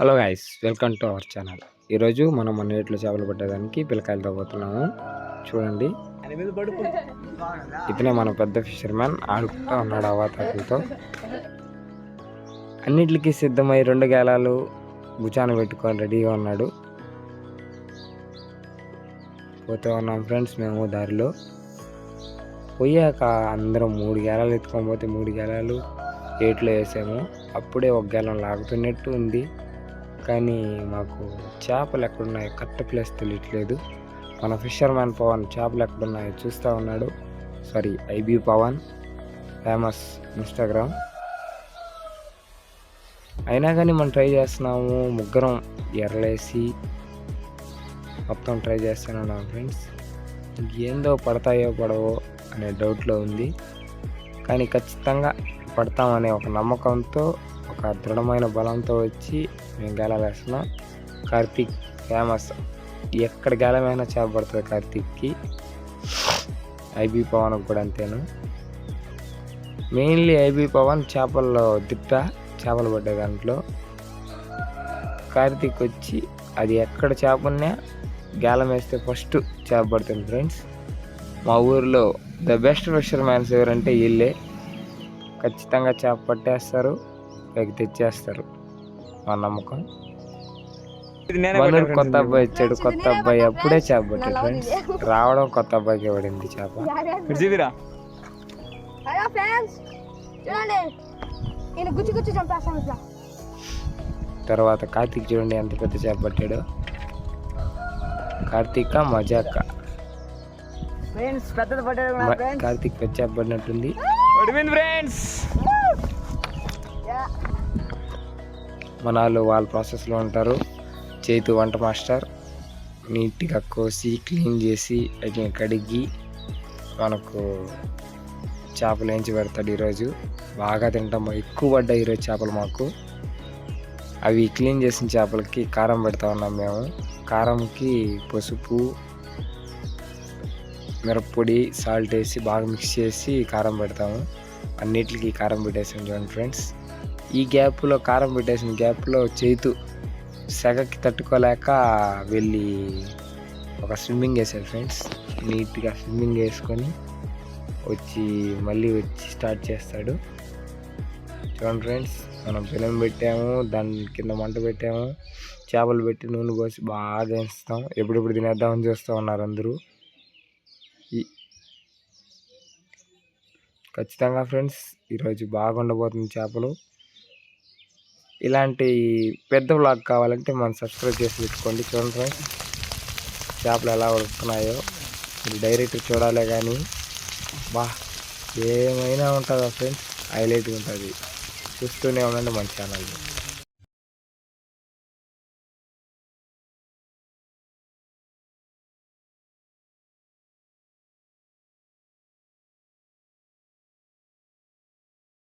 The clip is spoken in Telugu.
Hello guys welcome to our channel. ఈరోజు మనం మన నీటిలో చేపలు పట్టేదానికి పిల్లకాయలతో పోతున్నాము. చూడండి. ఇతనే మన పెద్ద ఫిషర్మ్యాన్. ఆడుకుంటూ ఉన్నాడు అవాతాకులతో అన్నిటికీ సిద్ధమై రెండు గేలాలు భుజాన పెట్టుకొని రెడీగా ఉన్నాడు. పోతూ ఉన్నాం ఫ్రెండ్స్ మేము దారిలో. పోయాక అందరం మూడు గేలాలు ఎత్తుకొని పోతే మూడు గేలాలు ఏట్లో వేసాము. అప్పుడే ఒక గేలం లాగుతున్నట్టు ఉంది. కానీ మాకు చేపలు ఎక్కడున్నాయో కరెక్ట్ ప్లేస్ తెలియట్లేదు. మన ఫిషర్ మ్యాన్ పవన్ చేపలు ఎక్కడున్నాయో చూస్తూ ఉన్నాడు. Sorry IB Pavan famous Instagram. అయినా కానీ మనం ట్రై చేస్తున్నాము. ముగ్గురం ఎర్రలేసి మొత్తం ట్రై చేస్తున్నాం ఫ్రెండ్స్. ఏందో పడతాయో పడవో అనే డౌట్లో ఉంది. కానీ ఖచ్చితంగా పడతామనే ఒక నమ్మకంతో ఒక దృఢమైన బలంతో వచ్చి మేము గేలాలు వేస్తున్నాం. కార్తీక్ ఫేమస్ ఎక్కడ గేలమైనా చేపడుతుంది కార్తీక్కి. ఐబీ పవన్ కూడా అంతేను? మెయిన్లీ ఐబీ పవన్ చేపల్లో దిట్ట చేపలు పడ్డే దాంట్లో. కార్తీక్ వచ్చి అది ఎక్కడ చేప ఉన్నా వేస్తే ఫస్ట్ చేప పడుతుంది ఫ్రెండ్స్. మా ఊర్లో ద బెస్ట్ ఫిషర్ మ్యాన్స్ ఎవరంటే వీళ్ళే. ఖచ్చితంగా చేప పట్టేస్తారు. పైకి తెచ్చేస్తారు. మా నమ్మకం. కొత్త అబ్బాయి వచ్చాడు కొత్త అబ్బాయి అప్పుడే చేప పట్టాడు ఫ్రెండ్స్. రావడం కొత్త అబ్బాయికి పడింది చేప? తర్వాత కార్తీక్ చూడండి ఎంత పెద్ద చేప పట్టాడు. కార్తీక మజాక. కార్తీక్ పెద్ద చేప పడినట్టుంది. ఫ్రెండ్స్. మన వాళ్ళు వాళ్ళ ప్రాసెస్లో ఉంటారు. చేతు వంట మాస్టర్ నీట్గా కోసి క్లీన్ చేసి వాటిని కడిగి మనకు చేపలు వేయించి పెడతాడు ఈరోజు. బాగా తింటాం. ఎక్కువ పడ్డాయి ఈరోజు చేపలు మాకు. అవి క్లీన్ చేసిన చేపలకి కారం పెడతా ఉన్నాం మేము. కారంకి పసుపు మిరప్పొడి సాల్ట్ వేసి బాగా మిక్స్ చేసి కారం పెడతాము. అన్నిటికీ కారం పెట్టేసాం చూడండి ఫ్రెండ్స్. ఈ గ్యాప్లో కారం పెట్టేసిన గ్యాప్లో చేతు సెగకి తట్టుకోలేక వెళ్ళి ఒక స్విమ్మింగ్ వేసాడు ఫ్రెండ్స్. నీట్గా స్విమ్మింగ్ వేసుకొని వచ్చి మళ్ళీ వచ్చి స్టార్ట్ చేస్తాడు. చూడండి ఫ్రెండ్స్ మనం పిలం పెట్టాము దాని కింద మంట పెట్టాము చేపలు పెట్టి నూనె పోసి బాగా వేస్తాం ఎప్పుడెప్పుడు తినేద్దామని చూస్తూ ఉన్నారు అందరూ. ఖచ్చితంగా ఫ్రెండ్స్ ఈరోజు బాగుండబోతుంది చేపలు. ఇలాంటి పెద్ద బ్లాగ్ కావాలంటే మనం సబ్స్క్రైబ్ చేసి పెట్టుకోండి. చూడండి ఫ్రెండ్స్ చేపలు ఎలా ఉడుకుతున్నాయో. మీరు డైరెక్ట్ చూడాలే కానీ బా ఏమైనా ఉంటుందా ఫ్రెండ్స్ హైలైట్గా ఉంటుంది. చూస్తూనే ఉండండి మన ఛానల్ని